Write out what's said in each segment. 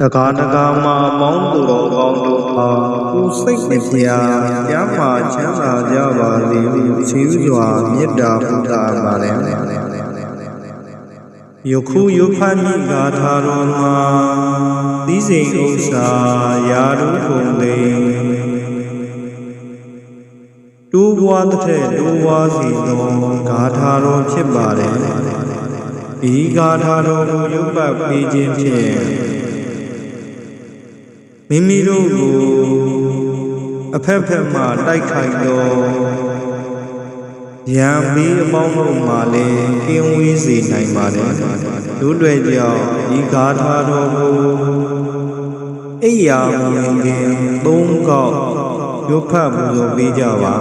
တကားတကားမှာအပေါင်းသူတော်ကောင်းတို့အားကိုယ်စိတ်နှဖျားကျမ်းမာချမ်းသာကြပါစေလို့ချီးစွာမေတ္တာပို့တာပါတယ်ယခုယဖန်မိဂါထာတော်မှာသီးစိန်ဥစ္စာယာတို့ကုန်သိတိုးဘွားတစ်ထက်တိုးဘွားစီသောဂါထာတော်ဖြစ်ပါတယ်ဒီဂါထာတော်ကိုရုပ်ပတ်ပေးခြင်းဖြင့် မိမိတို့ကိုအဖက်ဖက်မှတိုက်ခိုက်သောရံပြီးအပေါင်းတို့မှလည်းကင်းဝေးစေနိုင်ပါတယ်တို့တွေကြောင့်ဒီဂါထာတော်ကိုအိယာမင်ခင်သုံးကောက်ရုပ်ဖတ်ပူဇော်ပေးကြပါ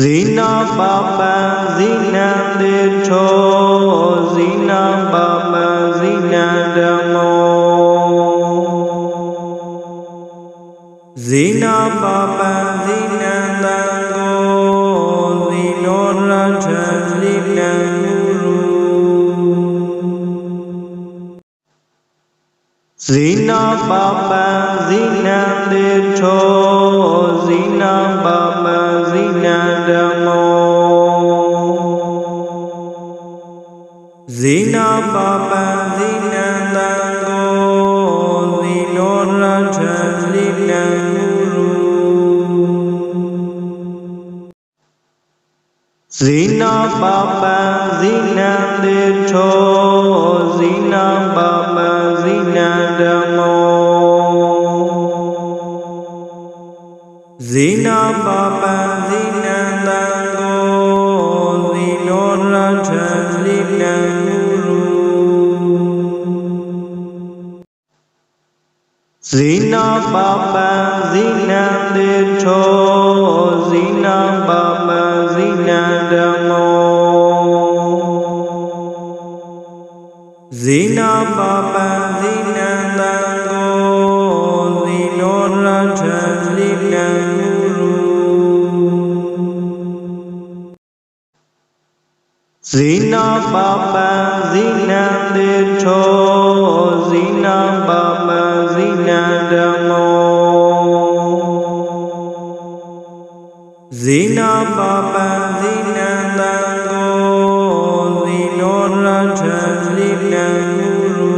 Zina Baba Zina De Cho Zina Baba Zina De Mo Zina Baba Zina De Zina Raja Zina Guru Zina Baba De Cho ba ba di nam đê cho di nam ba ba di na đa mô di nam ba ba di na đa mô di no ra cha di na guru di nam ba ba di nam đê cho di nam ba Zina Baba Zina Tango Zino Raja Zina Guru.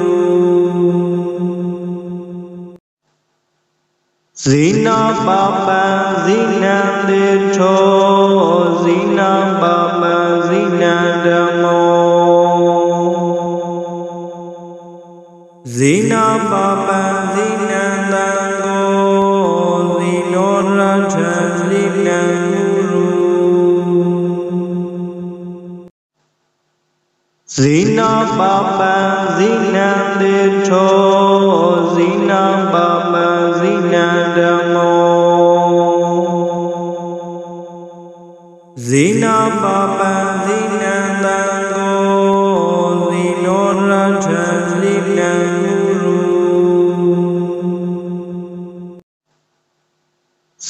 Zina Baba Zina Damo. Zina Baba Zina Tango cha Raja na Guru. Zina Baba Zina Ditto Zina Baba Zina Damo Zina Baba Zina Tango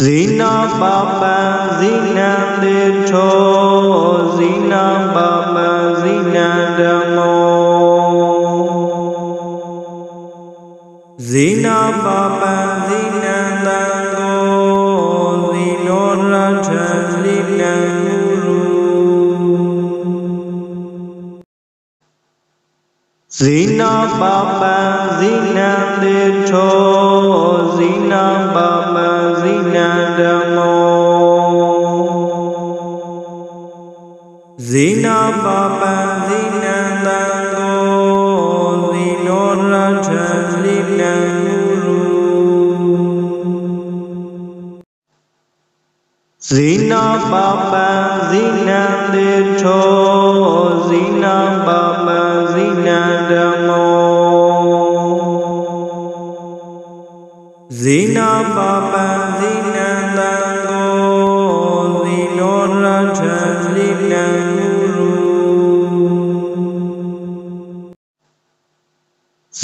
ဇိနာပပံဇိနံတေထောဇိနာပပံဇိနံဓမ္မောဇိနာပပံဇိ ဇိနာပပံဇိနံတေထောဇိနာပပံဇိနံဓမ္မောဇိနာပပံဇိနံသံဃောဇိနောရထံဇိနံ ဇိနာပပံဇိနံတေထောဇိနာပပံဇိနံဓမ္မောဇိနာပပံဇိနံသံဃောဇိနောရထံဇိနံ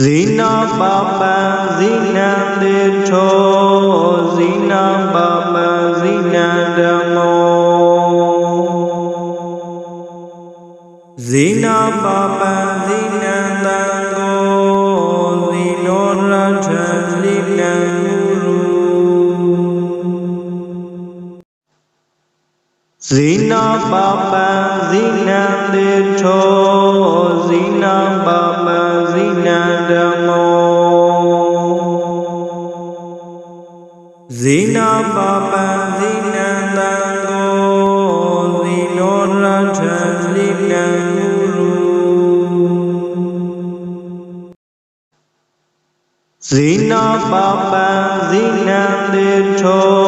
ဇိနာပပံဇိနံတေထောဇိနာပပံဇိနံဓမ္မောဇဇေနာပါပံ na ba ma di na di cho di na ba ma di na da Zina Di na ba Zina Di na Damo Zina Di Zina Dango cha Di na Guru Di na ba ba, Di na Zina Deto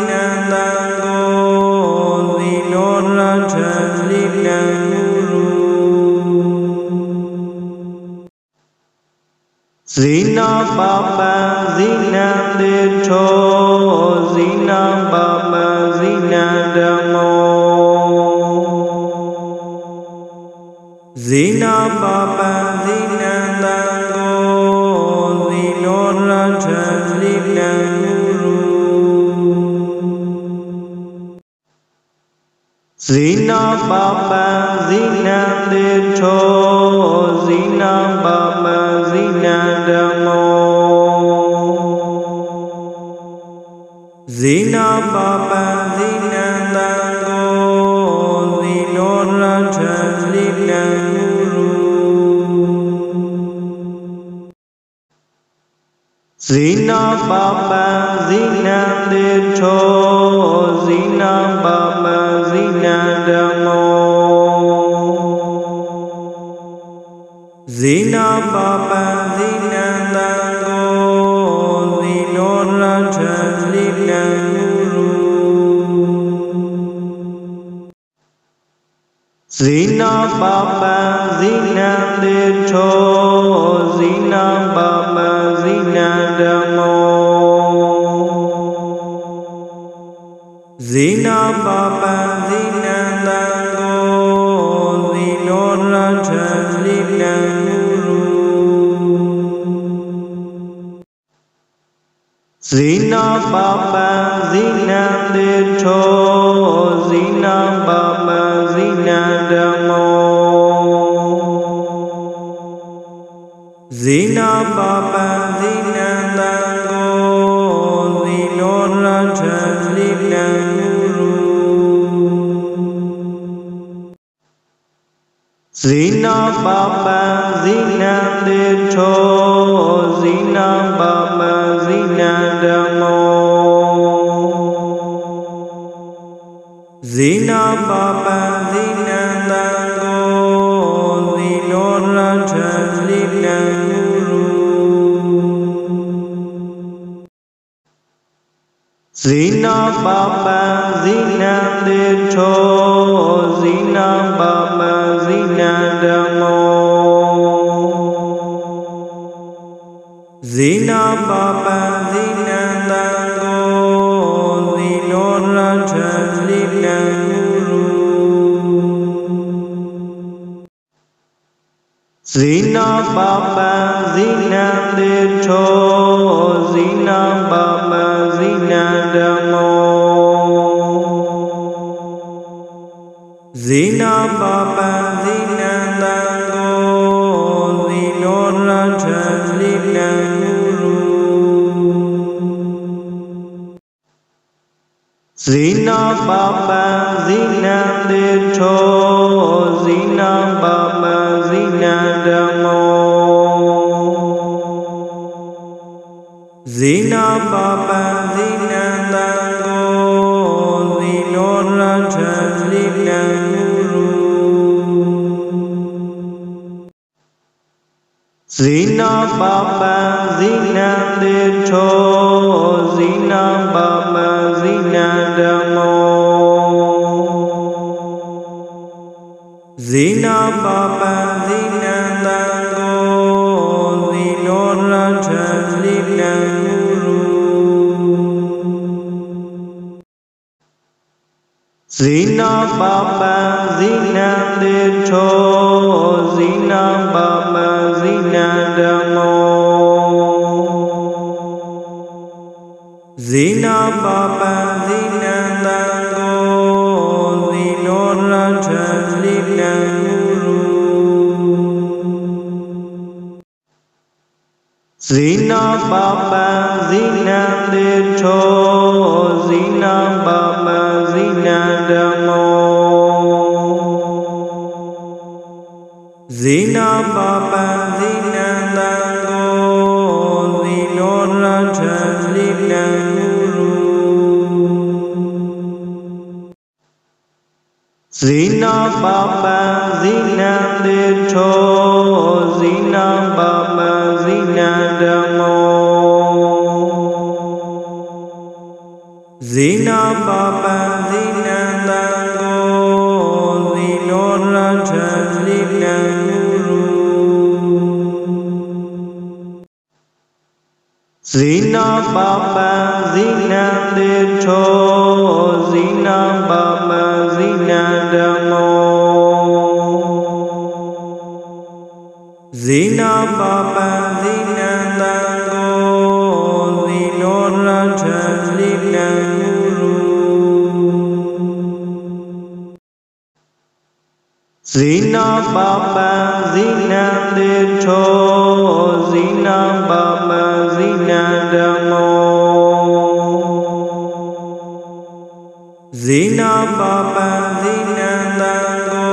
Zina Baba Zina Deto Zina Baba Zina Damo Zina Baba Zina Tango Zino Raja Zina ဇိနာပပံဇိနံတေထောဇိနာပပံဇိနံဓမ္မောဇိနာပပံဇိန Zina Baba Zina De Cho Zina Baba Zina De Mo Zina Baba Zina De Go Zino Rajan জিনা বাবা জিনা দেঠ জিনা বাবা জিনা দাম জিনা বাবা জিনা দাঙ্গ জিনো রাজা জিনা গুরু জিনা বাবা জিনা দেঠ জিনা বাবা Zina Baba Zina Tango Zino Raja Zina Guru Zina Baba Zina Decho Zina Baba Zina Damo Zina Papa Zina Tango Zino Raja Zina Guru. Zina Papa Zina Deto Zina Papa Zina Damo Zina Papa Zina Baba Zina Deto Zina Baba Zina Damo Zina Baba জিনা বাবা জিনা দেঠ জিনা বাবা জিনা দাম জিনা বাবা জিনা দাঙ্গ জিন রাজা জিনা গুরু জিনা বাবা জিনা দেঠ ဇိနာပပံဇိနံတေထောဇိနာပပံဇိနံဓမ္မောဇိနာပပံဇိနံတံကိုဇိနောရထံလိနံကုရုဇိနာ Zina Baba, Zina De Cho, Zina Baba, Zina Damo. Zina Baba, Zina Dango, Zino Raja, Zina Dango. Zina Baba, Zina De Cho, Zina Baba, Zina Damo. Zina Baba, Zina Di na bapa Di na Zina Baba Di Deto Zina Baba Zina Damo Zina Baba Zina Dango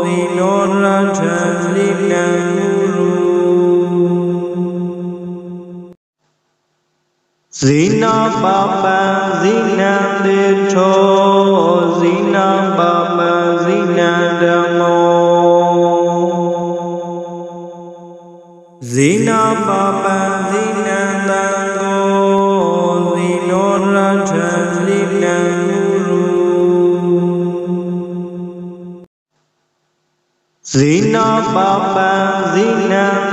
Zino Raja Zina Guru Zina Baba Zina Deto Zina Baba Zina Baba Zina Dango Zino Raja Zina Guru. Zina Baba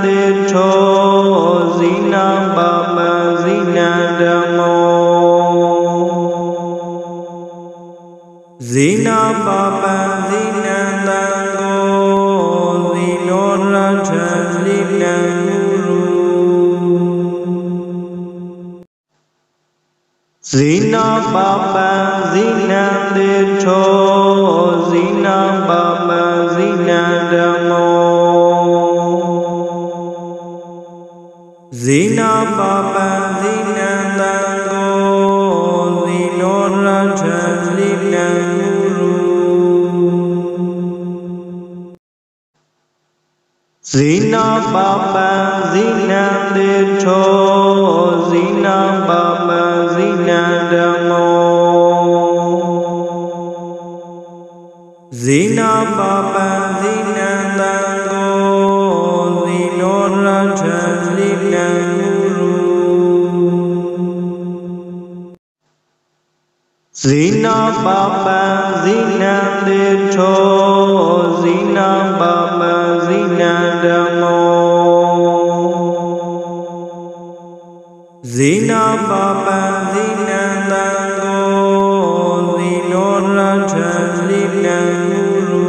Dito Zina Baba Zina Damo. Zina baba zina dango Zino raja zina guru Zina baba zina dito Zina baba zina dango Zina baba Zina Baba Zina Deto Zina Baba Zina Damo Zina Baba Di na ba ba, Di na đề chô, Di na ba ba, Di na tam o, Di na ba ba, Di na Zina Baba Di Damo Zina cha, Di na Zino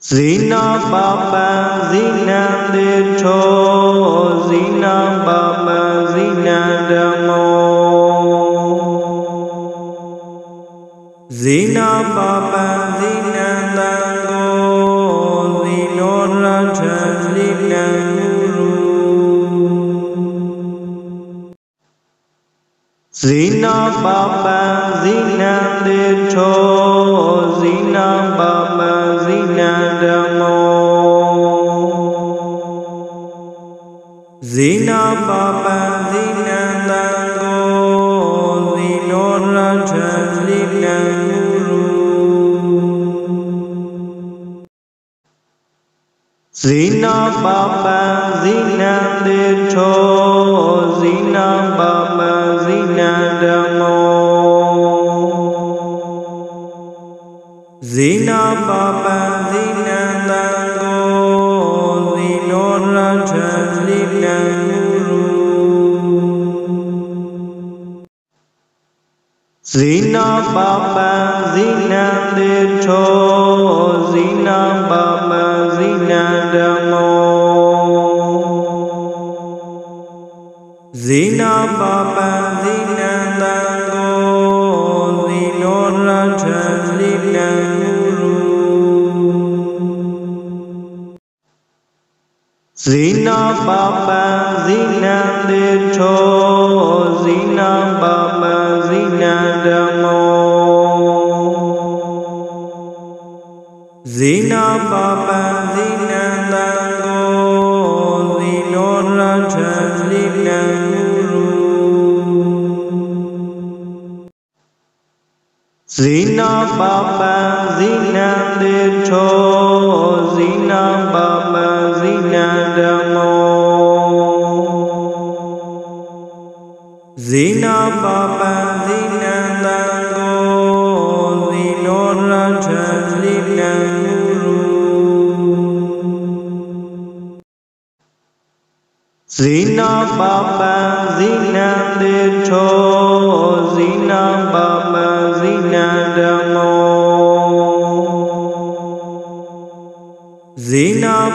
Raja Di na ba ba. ဇိနာပပံဇိနံတေထောဇိနာပပံဇိနံဓမ္မောဇေနာပါပံဇိနံတံကိုဇိနောရထံလိနံမူရုဇိနာ Zina baba zina ditto zina baba zina damo. Zina baba zina dango zino raja zina জিনা বাবা জিনা দেঠ জিনা বাবা জিনা দাম জিনা বাবা জিনা দাঙ্গ জিন রাজা জিনা গুরু জিনা বাবা জিনা দেঠ জিনা বাবা vinadamo zina baba zinadango zinoraja zinamuru zina baba zinadecho zinamu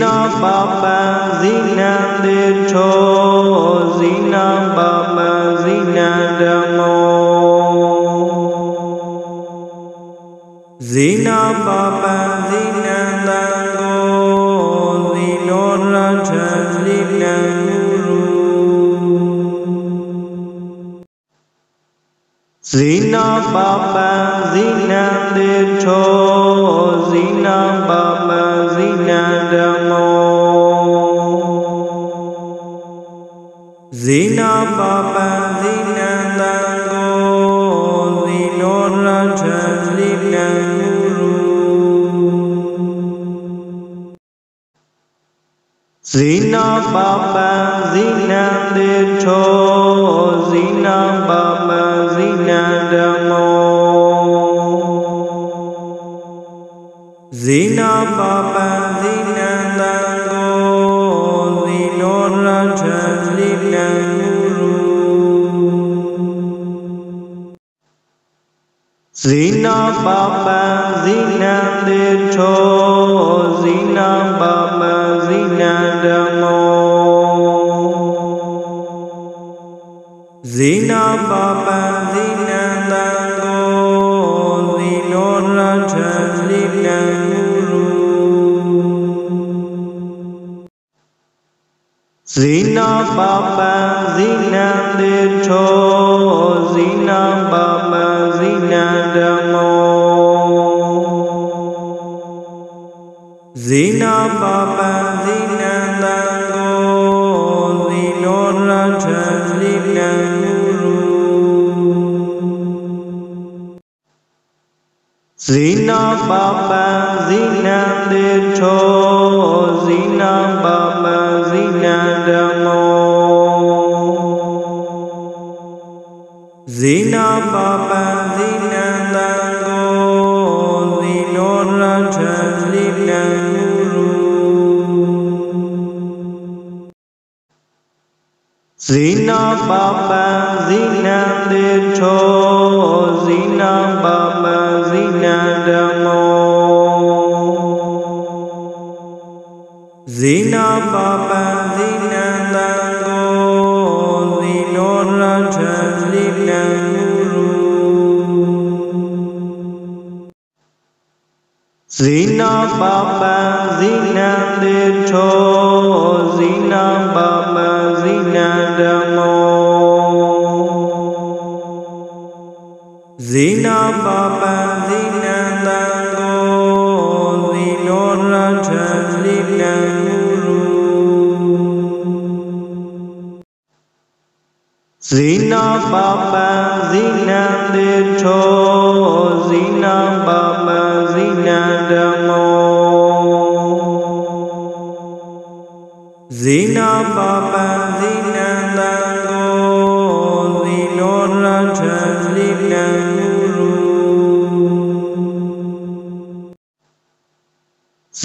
জিনা বাবা জিনা দেঠ জিনা বাবা জিনা দাম জিনা বাবা জিনা দাঙ্গ জিনো রাজা জিনা গুরু জিনা বাবা জিনা দেঠ জিনা Zina Baba Zina Deto Zina Baba Zina Damo Zina Baba Zina Baba Zina Little Zina Baba Zina Damo. Zina Baba Zina Dango Zino Raja Zina জিনা বাবা জিনা দেঠ জিনা বাবা জিনা দাম জিনা বাবা জিনা দাঙ্গ জিনো রাজা ဇိနာပါပံဇိနံတေထောဇိနာပါပံဇိနံဓမ္မောဇိနာပါပံဇိနံတံကိုဇိနောရထံလိနံမူရုဇိနာ Zina Baba Zina Deto Zina Baba Zina Damo Zina Baba Zina Dango Zino Raja Zina Guru Zina Baba Zina Deto Zina Baba Zina Baba Zina Tango Zino Raja Zina Guru. Zina Baba Zina Decho Zina Baba Zina Damo. Di na ba ba Di na đa Zina Di Zina Tango cha Di na Guru.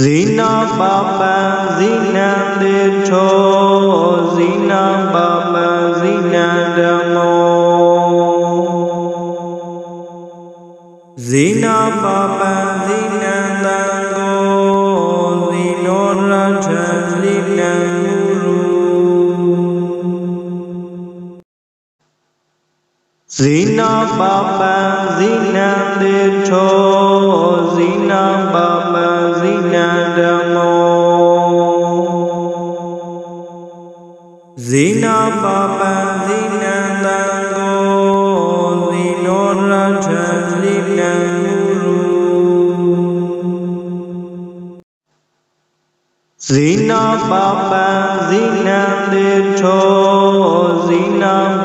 Di na ba ba Di na đệ cha Di na Zina Baba Zina Deto Zina Baba Zina Damo Zina Baba Zina Baba Zina Deto Zina Baba Zina Damo Zina Baba Zina Dango Zino Raja Zina Guru Zina Baba Zina Deto Zina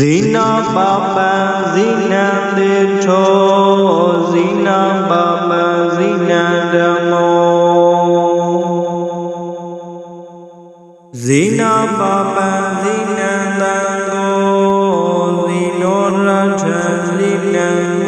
ဇိနာပပံဇိနံတေထောဇိနာပပံဇိနံဓမ္မောဇိနာပပံဇိနံတံကိုဇိနောရထဇိနံ